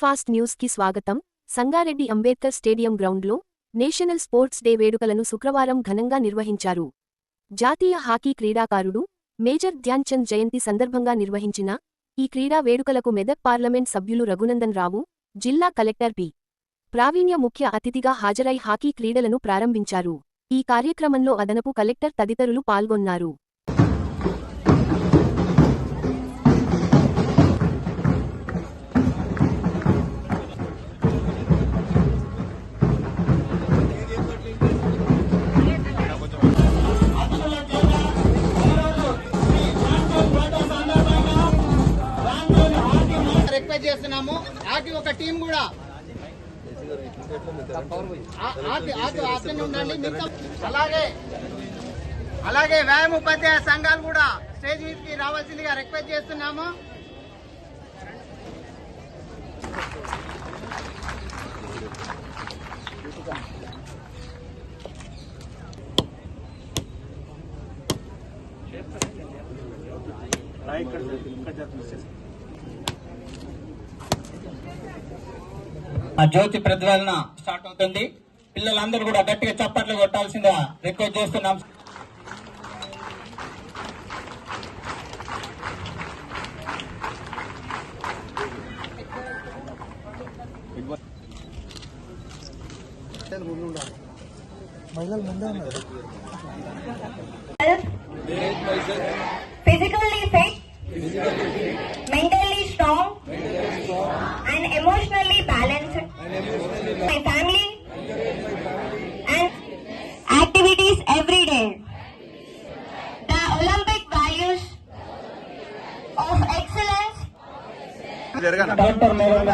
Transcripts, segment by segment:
Fast న్యూస్కి స్వాగతం. Sangareddy Ambedkar stadium గ్రౌండ్లో నేషనల్ స్పోర్ట్స్ డే వేడుకలను శుక్రవారం ఘనంగా నిర్వహించారు. జాతీయ హాకీ క్రీడాకారుడు మేజర్ ధ్యాన్ చంద్ జయంతి సందర్భంగా నిర్వహించిన ఈ క్రీడా వేడుకలకు మెదక్ పార్లమెంట్ సభ్యులు రఘునందన్ రావు జిల్లా కలెక్టర్ పి. ప్రావీణ్య ముఖ్య అతిథిగా హాజరై హాకీ క్రీడలను ప్రారంభించారు. ఈ కార్యక్రమంలో అదనపు కలెక్టర్ తదితరులు పాల్గొన్నారు. కూడా. ఉండండి అలాగే అలాగే వ్యాయామ ఉపాధ్యాయ సంఘాలు కూడా స్టేజ్ మీదకి రావాల్సిందిగా రిక్వెస్ట్ చేస్తున్నాము. ఆ జ్యోతి ప్రజ్వలన స్టార్ట్ అవుతుంది పిల్లలందరూ కూడా గట్టిగా చప్పట్లు కొట్టాల్సిందిగా రిక్వెస్ట్ చేస్తున్నాం physically fit, mentally strong, and emotionally balanced.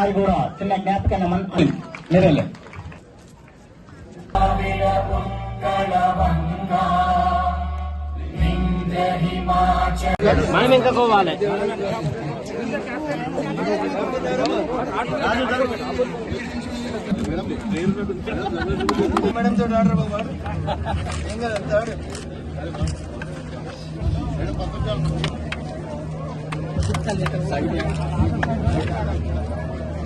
Doctor మేరం గారు కూడా చిన్న జ్ఞాపకం మనకి మీరేలే మనం ఇంకా పోవాలి.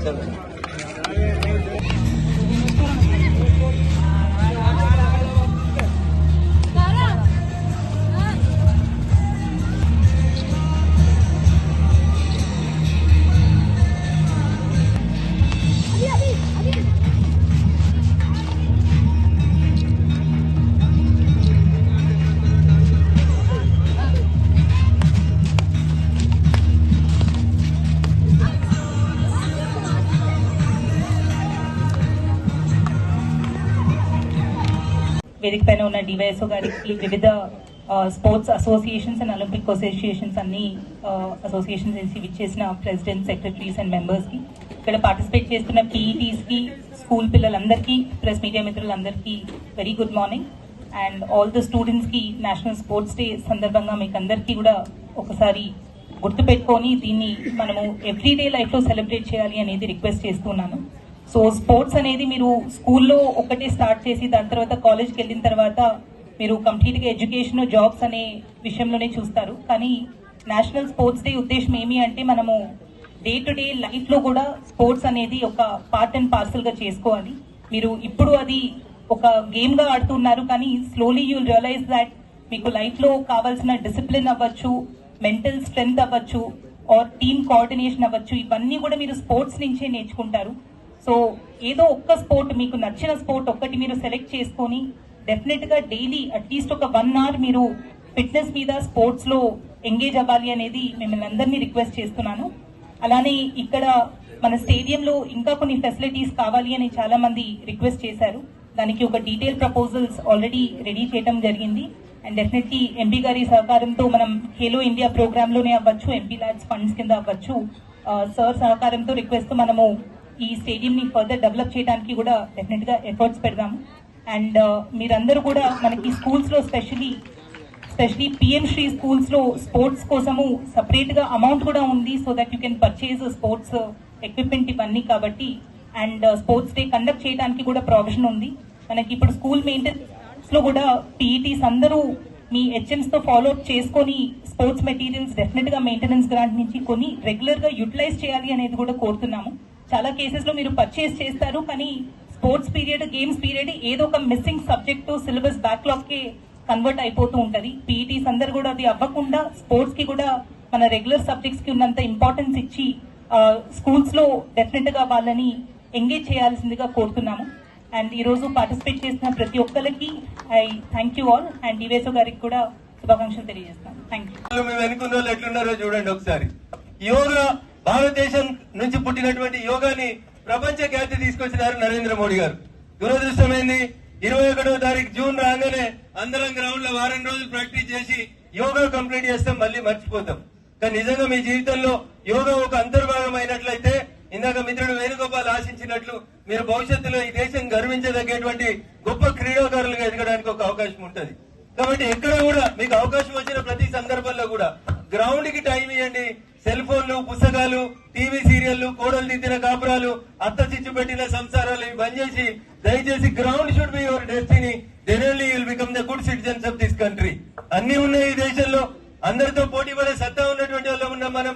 seven. వేదిక పైన ఉన్న డివైఎస్ఓ గారికి వివిధ sports associations and Olympic associations అన్ని అసోసియేషన్స్ నుంచి విచ్చేసిన ప్రెసిడెంట్ సెక్రటరీస్ అండ్ మెంబర్స్కి ఇక్కడ పార్టిసిపేట్ చేస్తున్న పీఈటీస్కి స్కూల్ పిల్లలందరికీ ప్రెస్ మీడియా మిత్రులందరికీ very good morning. And all the స్టూడెంట్స్కి నేషనల్ స్పోర్ట్స్ డే సందర్భంగా మీకు అందరికీ కూడా ఒకసారి గుర్తుపెట్టుకొని దీన్ని మనము ఎవ్రీడే లైఫ్లో సెలబ్రేట్ చేయాలి అనేది రిక్వెస్ట్ చేస్తున్నాను సో స్పోర్ట్స్ అనేది మీరు స్కూల్లో ఒకటే స్టార్ట్ చేసి దాని తర్వాత కాలేజ్కి వెళ్ళిన తర్వాత మీరు కంప్లీట్గా ఎడ్యుకేషన్ జాబ్స్ అనే విషయంలోనే చూస్తారు. కానీ నేషనల్ స్పోర్ట్స్ డే ఉద్దేశం ఏమి అంటే మనము డే టు డే లైఫ్లో కూడా స్పోర్ట్స్ అనేది ఒక పార్ట్ అండ్ పార్సల్గా చేసుకోవాలి. మీరు ఇప్పుడు అది ఒక గేమ్గా ఆడుతున్నారు కానీ స్లోలీ యూ రియలైజ్ దాట్ మీకు లైఫ్లో కావాల్సిన డిసిప్లిన్ అవ్వచ్చు మెంటల్ స్ట్రెంగ్త్ అవ్వచ్చు ఆర్ టీమ్ కోఆర్డినేషన్ అవ్వచ్చు. ఇవన్నీ కూడా మీరు స్పోర్ట్స్ నుంచే నేర్చుకుంటారు. సో ఏదో ఒక్క స్పోర్ట్ మీకు నచ్చిన స్పోర్ట్ ఒక్కటి మీరు సెలెక్ట్ చేసుకొని డెఫినెట్గా డైలీ అట్లీస్ట్ ఒక వన్ అవర్ మీరు ఫిట్నెస్ మీద స్పోర్ట్స్లో ఎంగేజ్ అవ్వాలి అనేది మిమ్మల్ని అందరినీ రిక్వెస్ట్ చేస్తున్నాను. అలానే ఇక్కడ మన స్టేడియంలో ఇంకా కొన్ని ఫెసిలిటీస్ కావాలి అని చాలా మంది రిక్వెస్ట్ చేశారు. దానికి ఒక డీటెయిల్ ప్రపోజల్స్ ఆల్రెడీ రెడీ చేయడం జరిగింది. అండ్ డెఫినెట్లీ ఎంపీ గారి సహకారంతో మనం ఖేలో ఇండియా ప్రోగ్రామ్లోనే అవ్వచ్చు ఎంపీ ల్యాబ్స్ ఫండ్స్ కింద అవ్వచ్చు. సార్ సహకారంతో రిక్వెస్ట్ మనము ఈ స్టేడియం ని ఫర్దర్ డెవలప్ చేయడానికి కూడా డెఫినెట్గా ఎఫర్ట్స్ పెడదాము. అండ్ uh, మీరందరూ కూడా మనకి స్కూల్స్లో స్పెషలీ స్పెషలీ పిఎం శ్రీ స్కూల్స్లో స్పోర్ట్స్ కోసము సపరేట్గా అమౌంట్ కూడా ఉంది so that you can purchase sports equipment ఇవన్నీ కాబట్టి. అండ్ స్పోర్ట్స్ డే కండక్ట్ చేయడానికి కూడా ప్రావిజన్ ఉంది. మనకి ఇప్పుడు స్కూల్ మెయింటెనెన్స్లో కూడా పీఈటీస్ అందరూ మీ హెచ్ఎంస్తో ఫాలో అప్ చేసుకొని స్పోర్ట్స్ మెటీరియల్స్ డెఫినెట్గా మెయింటెనెన్స్ గ్రాంట్ నుంచి కొని రెగ్యులర్గా యూటిలైజ్ చేయాలి అనేది కూడా కోరుతున్నాము. చాలా కేసెస్లో మీరు పర్చేస్ చేస్తారు కానీ స్పోర్ట్స్ పీరియడ్ గేమ్స్ పీరియడ్ ఏదో ఒక మిస్సింగ్ సబ్జెక్ట్ సిలబస్ బ్యాక్లాగ్కి కన్వర్ట్ అయిపోతూ ఉంటది. పీఈటీస్ అందరు కూడా అది అవ్వకుండా స్పోర్ట్స్కి కూడా మన రెగ్యులర్ సబ్జెక్ట్స్కి ఉన్నంత ఇంపార్టెన్స్ ఇచ్చి స్కూల్స్లో డెఫినెట్గా వాళ్ళని ఎంగేజ్ చేయాల్సిందిగా కోరుతున్నాము. అండ్ ఈ రోజు పార్టిసిపేట్ చేసిన ప్రతి ఒక్కరికి I thank you all and డివేసో గారికి కూడా శుభాకాంక్షలు తెలియజేస్తాను. థ్యాంక్ యూ వాళ్ళు వాళ్ళు ఎట్లున్నారో చూడండి ఒకసారి. యోగా భారతదేశం నుంచి పుట్టినటువంటి యోగాని ప్రపంచ ఖ్యాతి తీసుకొచ్చినారు నరేంద్ర మోడీ గారు. దురదృష్టమైంది ఇరవై ఒకటో తారీఖు జూన్ రాగానే అందరం గ్రౌండ్లో వారం రోజులు ప్రాక్టీస్ చేసి యోగా కంప్లీట్ చేస్తే మళ్ళీ మర్చిపోతాం. కానీ నిజంగా మీ జీవితంలో యోగా ఒక అంతర్భాగం అయినట్లయితే ఇందాక మిత్రుడు వేణుగోపాల్ ఆశించినట్లు మీరు భవిష్యత్తులో ఈ దేశం గర్వించదగ్గేటువంటి గొప్ప క్రీడాకారులుగా ఎదగడానికి ఒక అవకాశం ఉంటుంది. కాబట్టి ఎక్కడ కూడా మీకు అవకాశం వచ్చిన ప్రతి సందర్భంలో కూడా గ్రౌండ్కి టైం ఇవ్వండి సెల్ ఫోన్లు పుస్తకాలు టీవీ సీరియళ్ళు కోడలు దిద్దిన కాపురాలు అత్త చిచ్చు పెట్టిన సంసారాలు ఇవి బంద్ చేసి దయచేసి ground should be your destiny then only will become the good citizens of this country అన్ని ఉన్నాయి ఈ దేశంలో. అందరితో పోటీ పడే సత్తా ఉన్నటువంటి వాళ్ళు ఉన్నాం మనం.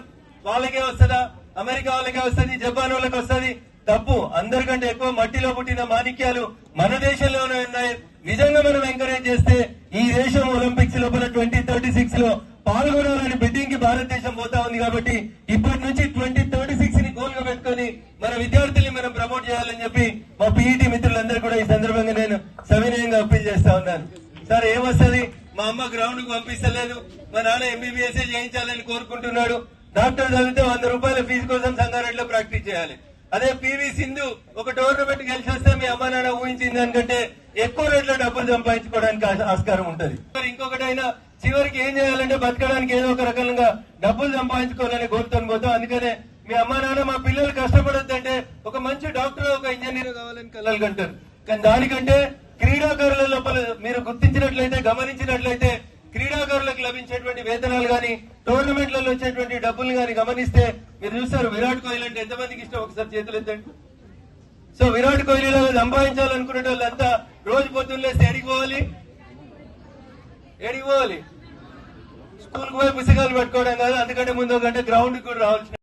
వాళ్ళకే వస్తుందా? అమెరికా వాళ్ళకే వస్తుంది? జపాన్ వాళ్ళకి వస్తుంది? తప్పు. అందరికంటే ఎక్కువ మట్టిలో పుట్టిన మాణిక్యాలు మన దేశంలోనే ఉన్నాయి. నిజంగా మనం ఎంకరేజ్ చేస్తే ఈ దేశం ఒలింపిక్స్ లోపల ట్వంటీ థర్టీ సిక్స్లో పాల్గొనాలని బిడ్డింగ్కి భారతదేశం పోతా ఉంది కాబట్టి ఇప్పటి నుంచి ట్వంటీ థర్టీ సిక్స్ని గోల్గా పెట్టుకుని మన విద్యార్థుల్ని మనం ప్రమోట్ చేయాలని చెప్పి మా పీఈటీ మిత్రులందరూ కూడా ఈ సందర్భంగా నేను సవినయంగా అప్పీల్ చేస్తా ఉన్నాను. సార్ ఏమొస్తుంది? మా అమ్మ గ్రౌండ్కు పంపిస్తలేదు. మా నాన్న ఎంబీబీఎస్ చేయించాలని కోరుకుంటున్నాడు. డాక్టర్ చదివితే వంద రూపాయల ఫీజు కోసం సంగారెడ్డిలో ప్రాక్టీస్ చేయాలి. అదే పివి సింధు ఒక టోర్నమెంట్ గెలిచి వస్తే మీ అమ్మ నాన్న ఊహించింది దానికంటే ఎక్కువ రేట్లో డబ్బులు సంపాదించుకోవడానికి ఆస్కారం ఉంటది. ఇంకొకటైనా చివరికి ఏం చేయాలంటే బతకడానికి ఏదో ఒక రకంగా డబ్బులు సంపాదించుకోవాలని కోరుతాను పోతాం. అందుకనే మీ అమ్మా నాన్న మా పిల్లలు కష్టపడొద్దంటే ఒక మంచి డాక్టర్ ఒక ఇంజనీర్ కావాలని కలలు కంటారు. కానీ దానికంటే క్రీడాకారుల లోపల మీరు గుర్తించినట్లయితే గమనించినట్లయితే క్రీడాకారులకు లభించేటువంటి వేతనాలు కానీ టోర్నమెంట్లలో వచ్చేటువంటి డబ్బులు కానీ గమనిస్తే మీరు చూస్తారు విరాట్ కోహ్లీ అంటే ఎంతమందికి ఇష్టం? ఒకసారి చేతులు ఎత్తండి. సో విరాట్ కోహ్లీలో సంపాదించాలనుకునే వాళ్ళంతా రోజు పొద్దున్న ఎడిగిపోవాలి ఎడిగిపోవాలి పోవాలి? స్కూల్కు పెట్టుకోవడం కాదు అందుకంటే ముందు ఒక గంట గ్రౌండ్ కూడా రావాల్సిన